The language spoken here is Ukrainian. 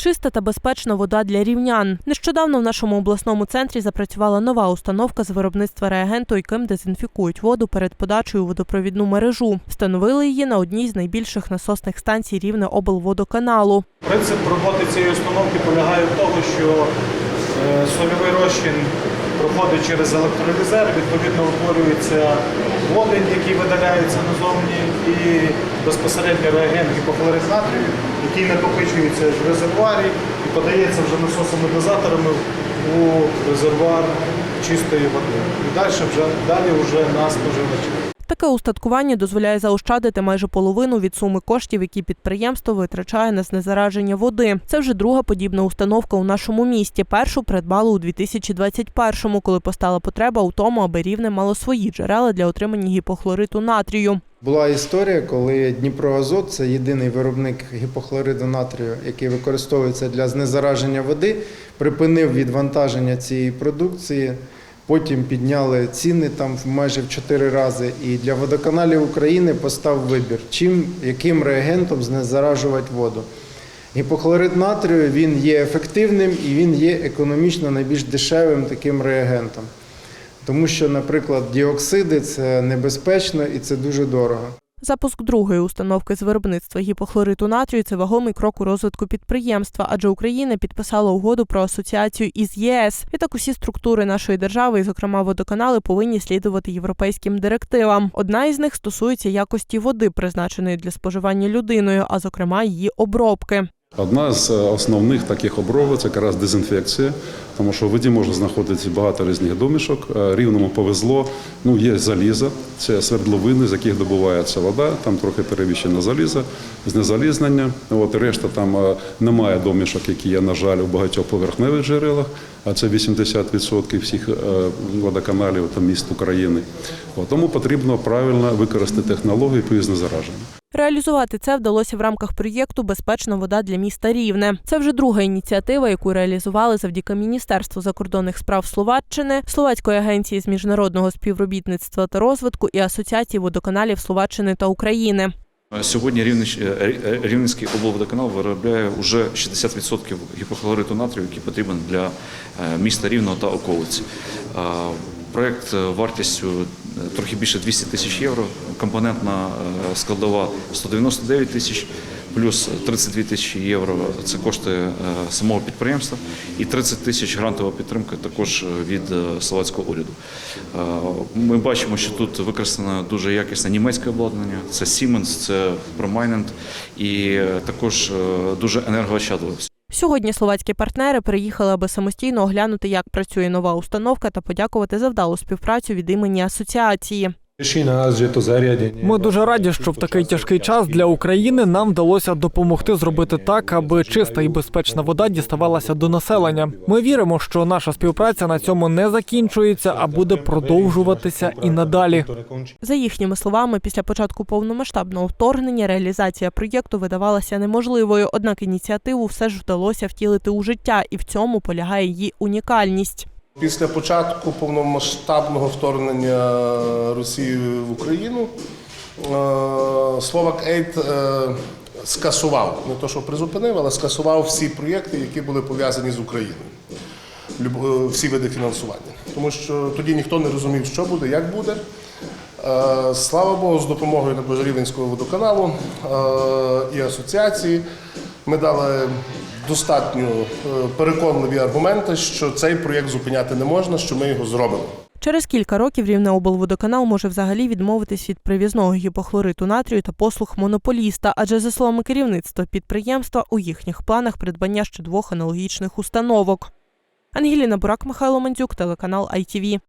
Чиста та безпечна вода для рівнян. Нещодавно в нашому обласному центрі запрацювала нова установка з виробництва реагенту, яким дезінфікують воду перед подачею у водопровідну мережу. Встановили її на одній з найбільших насосних станцій рівне облводоканалу. Принцип роботи цієї установки полягає в тому, що е, сольовий розчин проходить через електролізер, відповідно утворюється водень, який видаляється назовні, і безпосередньо реагент гіпохлорид який накопичується в резервуарі і подається вже насосами-дозаторами у резервуар чистої води. І далі вже далі вже на споживача. Таке устаткування дозволяє заощадити майже половину від суми коштів, які підприємство витрачає на знезараження води. Це вже друга подібна установка у нашому місті. Першу придбали у 2021-му, коли постала потреба у тому, аби рівне мало свої джерела для отримання гіпохлориту натрію. Була історія, коли Дніпроазот це єдиний виробник гіпохлориду натрію, який використовується для знезараження води, припинив відвантаження цієї продукції. Потім підняли ціни там майже в 4 рази. І для водоканалів України постав вибір, чим яким реагентом знезаражувати воду. Гіпохлорид натрію він є ефективним і він є економічно найбільш дешевим таким реагентом. Тому що, наприклад, діоксиди це небезпечно і це дуже дорого. Запуск другої установки з виробництва гіпохлориту натрію це вагомий крок у розвитку підприємства, адже Україна підписала угоду про асоціацію із ЄС. Відтак усі структури нашої держави, і, зокрема водоканали, повинні слідувати європейським директивам. Одна із них стосується якості води, призначеної для споживання людиною, а зокрема її обробки. Одна з е, основних таких обробок це якраз дезінфекція, тому що в воді може знаходитися багато різних домішок. Е, Рівному повезло. Ну є залізо, це свердловини, з яких добувається вода. Там трохи перевіщено залізо, знезалізнення. От решта там е, немає домішок, які є, на жаль, у багатьох поверхневих джерелах. А це 80% всіх водоканалів та міст України. Тому потрібно правильно використати технології по знезараженню. Реалізувати це вдалося в рамках проєкту Безпечна вода для міста Рівне. Це вже друга ініціатива, яку реалізували завдяки Міністерству закордонних справ Словаччини, Словацької агенції з міжнародного співробітництва та розвитку і Асоціації водоканалів Словаччини та України. Сьогодні е, е, Рівненський облводоканал виробляє вже 60% гіпохлориту натрію, який потрібен для е, міста Рівного та околиці. Проєкт е, вартістю трохи більше 200 тисяч євро, компонентна е, складова 199 тисяч, плюс 32 тисячі євро. Це кошти е, самого підприємства, і 30 тисяч грантова підтримка також е, від словацького уряду. Ми бачимо, що тут використано дуже якісне німецьке обладнання, це Siemens, це Prominent і також дуже енергоощадливе. Сьогодні словацькі партнери приїхали, аби самостійно оглянути, як працює нова установка, та подякувати за вдалу співпрацю від імені асоціації. Ми дуже раді, що в такий тяжкий час для України нам вдалося допомогти зробити так, аби чиста і безпечна вода діставалася до населення. Ми віримо, що наша співпраця на цьому не закінчується, а буде продовжуватися і надалі. За їхніми словами, після початку повномасштабного вторгнення реалізація проєкту видавалася неможливою, однак ініціативу все ж вдалося втілити у життя, і в цьому полягає її унікальність. Після початку повномасштабного вторгнення Росії в Україну Словак Ейд е, скасував, не то що призупинив, але скасував всі проєкти, які були пов'язані з Україною. Е, Всі види фінансування. Тому що тоді ніхто не розумів, що буде, як буде. Е, Слава Богу, з допомогою також Рівенського водоканалу і асоціації ми дали достатньо е, переконливі аргументи, що цей проєкт зупиняти не можна, що ми його зробимо. Через кілька років Рівне облводоканал може взагалі відмовитись від привізного гіпохлориту натрію та послуг монополіста, адже за словами керівництва підприємства у їхніх планах придбання ще двох аналогічних установок. Ангеліна Бурак, Михайло Мандзюк, телеканал ITV.